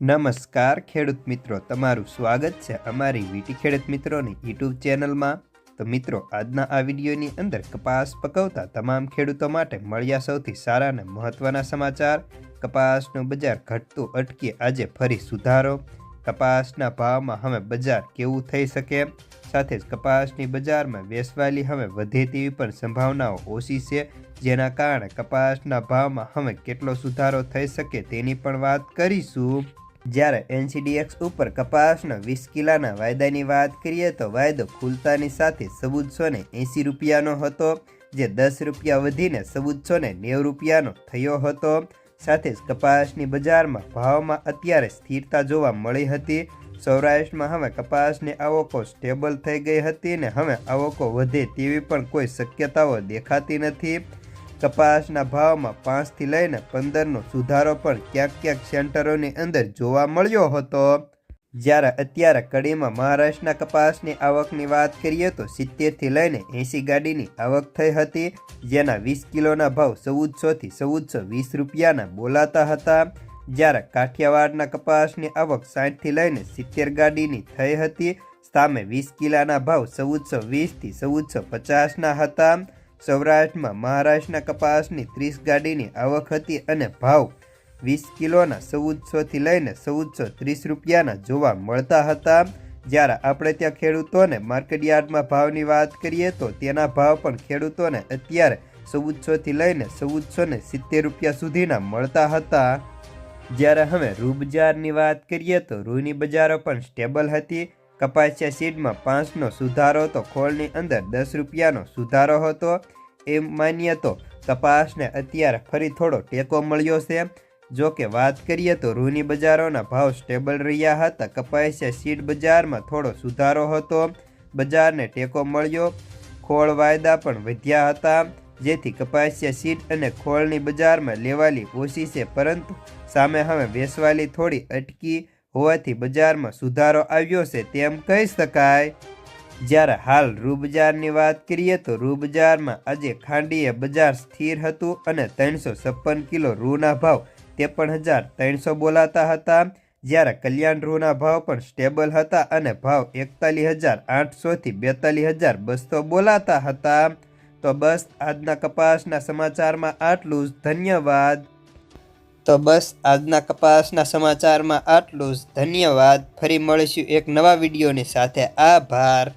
નમસ્કાર ખેડૂત મિત્રો, તમારું સ્વાગત છે અમારી વીટી ખેડૂત મિત્રોની યુટ્યુબ ચેનલમાં. તો મિત્રો, આજના આ વિડીયોની અંદર કપાસ પકવતા તમામ ખેડૂતો માટે મળ્યા સૌથી સારા અને મહત્ત્વના સમાચાર. કપાસનું બજાર ઘટતું અટકે, આજે ફરી સુધારો. કપાસના ભાવમાં હવે બજાર કેવું થઈ શકે? સાથે જ કપાસની બજારમાં વેસવાલી હવે વધે તેવી પણ સંભાવનાઓ ઓછી છે. જેના કારણે કપાસના ભાવમાં હવે કેટલો સુધારો થઈ શકે તેની પણ વાત કરીશું. જ્યારે એનસીડીએક્સ ઉપર કપાસના વીસ કિલાના વાયદાની વાત કરીએ તો વાયદો ખુલતાની સાથે ચૌદસો ને એંસી રૂપિયાનો હતો, જે દસ રૂપિયા વધીને નેવ નેવું રૂપિયાનો થયો હતો. સાથે જ કપાસની બજારમાં ભાવમાં અત્યારે સ્થિરતા જોવા મળી હતી. સૌરાષ્ટ્રમાં હવે કપાસની આવકો સ્ટેબલ થઈ ગઈ હતી ને હવે આવકો વધે તેવી પણ કોઈ શક્યતાઓ દેખાતી નથી. કપાસના ભાવમાં પાંચથી લઈને પંદરનો સુધારો પણ ક્યાંક ક્યાંક સેન્ટરોની અંદર જોવા મળ્યો હતો. જ્યારે અત્યારે કડીમાં મહારાષ્ટ્રના કપાસની આવકની વાત કરીએ તો સિત્તેરથી લઈને એંસી ગાડીની આવક થઈ હતી, જેના વીસ કિલોના ભાવ ચૌદસોથી ચૌદસો વીસ રૂપિયાના બોલાતા હતા. જ્યારે કાઠિયાવાડના કપાસની આવક સાઠથી લઈને સિત્તેર ગાડીની થઈ હતી, સામે વીસ કિલાના ભાવ ચૌદસો વીસથી ચૌદસો પચાસના હતા. સૌરાષ્ટ્રમાં મહારાષ્ટ્રના કપાસની ત્રીસ ગાડીની આવક હતી અને ભાવ વીસ કિલોના ચૌદસોથી લઈને ચૌદસો ત્રીસ રૂપિયાના જોવા મળતા હતા. જ્યારે આપણે ત્યાં ખેડૂતોને માર્કેટયાર્ડમાં ભાવની વાત કરીએ તો તેના ભાવ પણ ખેડૂતોને અત્યારે ચૌદસોથી લઈને ચૌદસો ને સિત્તેર રૂપિયા સુધીના મળતા હતા. જ્યારે હવે રૂ બજારની વાત કરીએ તો રૂની બજારો પણ સ્ટેબલ હતી. કપાસિયા સીડમાં પાંચનો સુધારો તો ખોળની અંદર દસ રૂપિયાનો સુધારો હતો. એમ માનીએ તો કપાસને અત્યારે ફરી થોડો ટેકો મળ્યો છે. જો કે વાત કરીએ તો રૂની બજારોના ભાવ સ્ટેબલ રહ્યા હતા. કપાસિયા સીડ બજારમાં થોડો સુધારો હતો. બજારને ટેકો મળ્યો. ખોળ વાયદા પણ વધ્યા હતા. જેથી કપાસિયા સીડ અને ખોળની બજારમાં લેવાલી ઓછી છે. પરંતુ સામે હવે વેસવાલી થોડી અટકી હોવાથી બજારમાં સુધારો આવ્યો છે તેમ કહી શકાય. જ્યારે હાલ રૂબજારની વાત કરીએ તો રૂબજારમાં આજે ખાંડીએ બજાર સ્થિર હતું અને ત્રણસો છપ્પન કિલો રૂના ભાવ ત્રેપન હજાર ત્રણસો બોલાતા હતા. જ્યારે કલ્યાણ રૂના ભાવ પણ સ્ટેબલ હતા અને ભાવ એકતાલીસ હજાર આઠસોથી બેતાલીસ હજાર બસો બોલાતા હતા. તો બસ આજના કપાસના સમાચારમાં આટલું જ. ધન્યવાદ. તો બસ આજના કપાસના સમાચારમાં આટલું જ. ધન્યવાદ. ફરી મળીશું એક નવા વિડીયોની સાથે. આભાર.